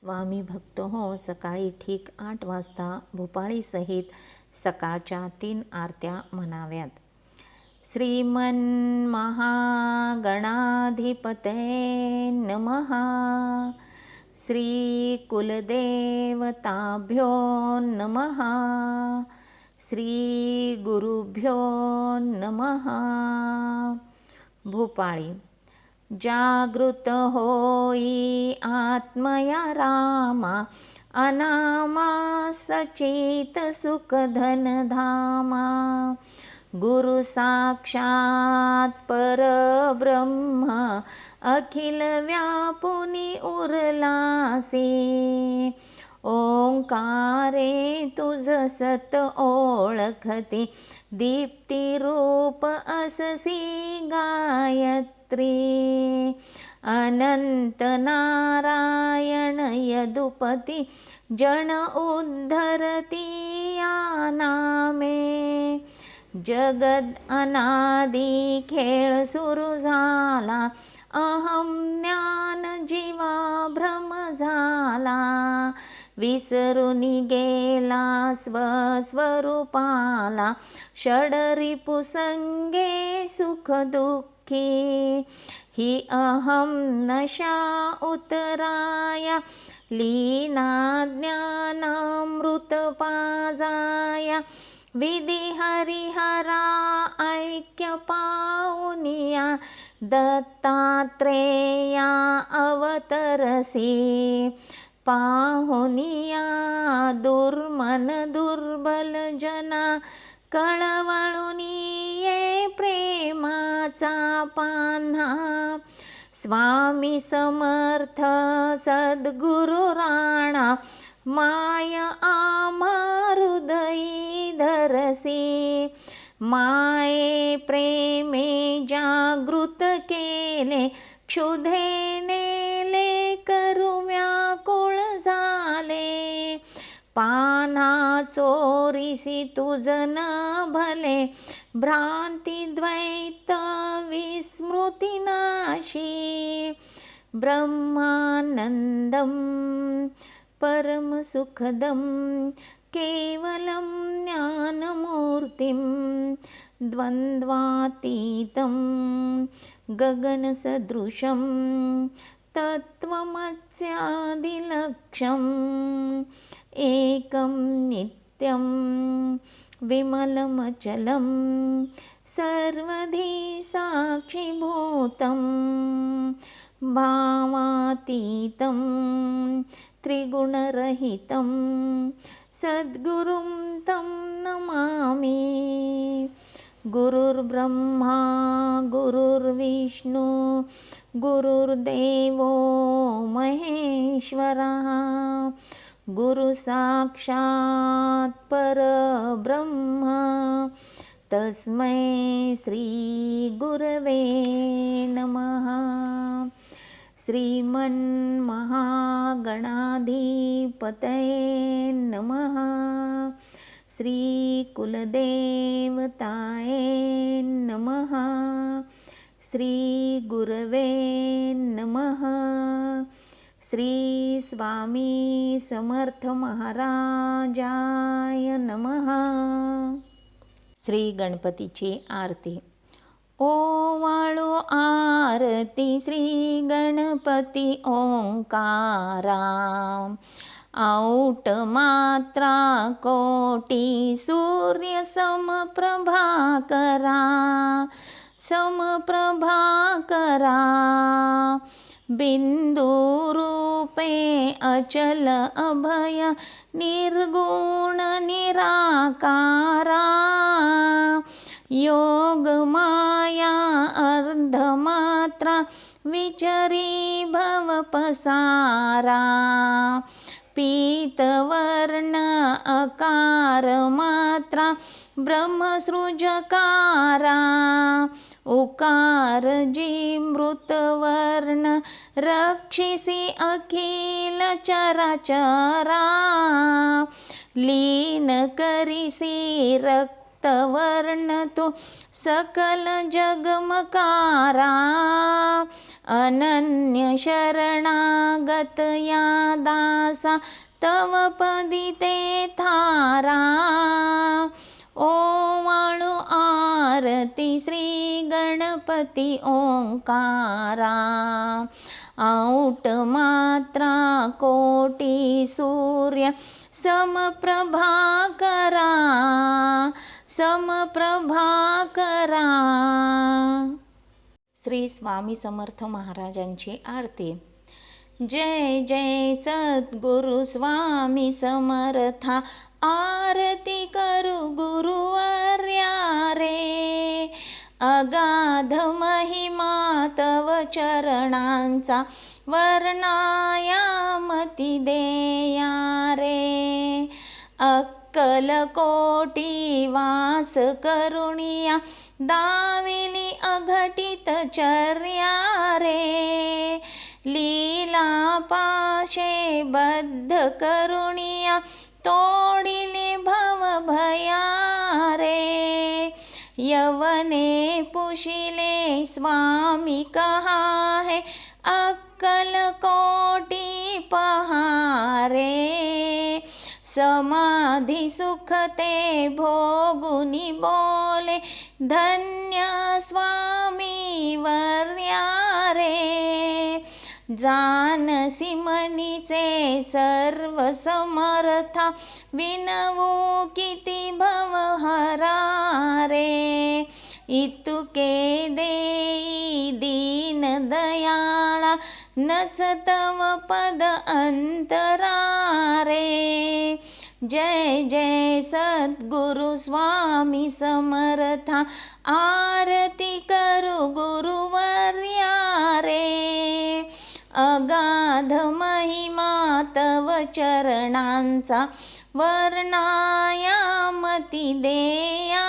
स्वामी भक्त हो सकाळी ठीक आठ वाजता भोपाळीसहित सकाळच्या तीन आरत्या म्हणाव्यात. श्रीमन महागणाधिपते नमः. श्री कुलदेवताभ्यो नमः. श्री गुरुभ्यो नमः. भूपाळी जागृत होई आत्मया रामा अनामा सचेत सुखधन धामा। गुरु साक्षात परब्रह्म अखिल व्यापुनी उरलासी। ओंकारे तुझ सत ओळखती. दीप्ती रूप अससी गायत्री. अनंत नारायण यदुपती जन उद्धरती या नामे. जगद अनादी खेळ सुरू झाला अहम ज्ञान जीवा भ्रम झाला. विसरुनि गेला स्वरूपाला षडरिपुसङ्गे सुखदुःखी। हि अहं नशा उतराय लीना ज्ञानामृतपाजाया विधि हरिहरा दत्तात्रेया अवतरसि। पाहुनिया दुर्मन दुर्बल जना कळवळुनिये प्रेमाचा पान्हा. स्वामी समर्थ सद्गुरु राणा माय आमा हृदयी धरसी. माये प्रेमे जागृत केले क्षुधेने पाना चोरिसि तुजन भले भ्रान्तिद्वैतविस्मृतिनाशी। ब्रह्मानन्दं परमसुखदं केवलं ज्ञानमूर्तिं द्वन्द्वातीतं गगनसदृशं तत्त्वमत्स्यादिलक्षम् एकं नित्यं विमलमचलं सर्वधी साक्षिभूतं भावातीतं त्रिगुणरहितं सद्गुरुं तं नमामि। गुरुर्ब्रह्मा गुरुर्विष्णु गुरुर्देवो महेश्वरः गुरुसाक्षात् परब्रह्म तस्मै श्रीगुरवे नमः। श्रीमन्महागणाधिपतये नमः। श्रीकुलदेवताये नमः। श्रीगुरवे नमः। श्री स्वामी समर्थ महाराजाय नमहा श्री गणपतीची आरती. ओवाळू आरती श्री गणपती ओंकारा. औट मात्रा कोटी सूर्य समप्रभा करा समप्रभा करा बिंदुरूपे अचल अभय निर्गुण निराकारा। योग माया अर्धमात्रा विचरी भव पसारा। पीतवर्ण अकार मात्रा ब्रह्मसृजकारा उकार जी मृतवर्ण रक्षिसी अखिल चराचरा लीन करिसि रक्त तवर्ण तो सकल जगमकारा अनन्य शरणागत या दासा तव पदी ते थारा। ओवाळू आरती श्री गणपती ओंकारा औट मात्रा कोटी सूर्य समप्रभा समप्रभाकरा. श्री स्वामी समर्थ महाराजांची आरती. जय जय सद्गुरु स्वामी समर्था. आरती करू गुरुवर्या रे. अगाध महिमा तव चरणांचा वर्णायामती देया रे. कलकोटी वास करुणिया दाविली अघटित चर्या रे. लीला पाशे बद्ध करुणिया तोडिले भव भया रे. यवने पुशिले स्वामी कहा है अक्कल कोटी पहारे. समाधी सुख ते भोगुनी बोले धन्य स्वामी वर्या रे जानसी मनीचे सर्व समर्था विनवू किती भवहरारे इतुके देई दीन दयाळा नच तव पद अंतरा रे जय जय सद्गुरु स्वामी समर्था आरती करू गुरुवर्या रे। अगाध महिमा तव चरणांचा वर्णायामती देया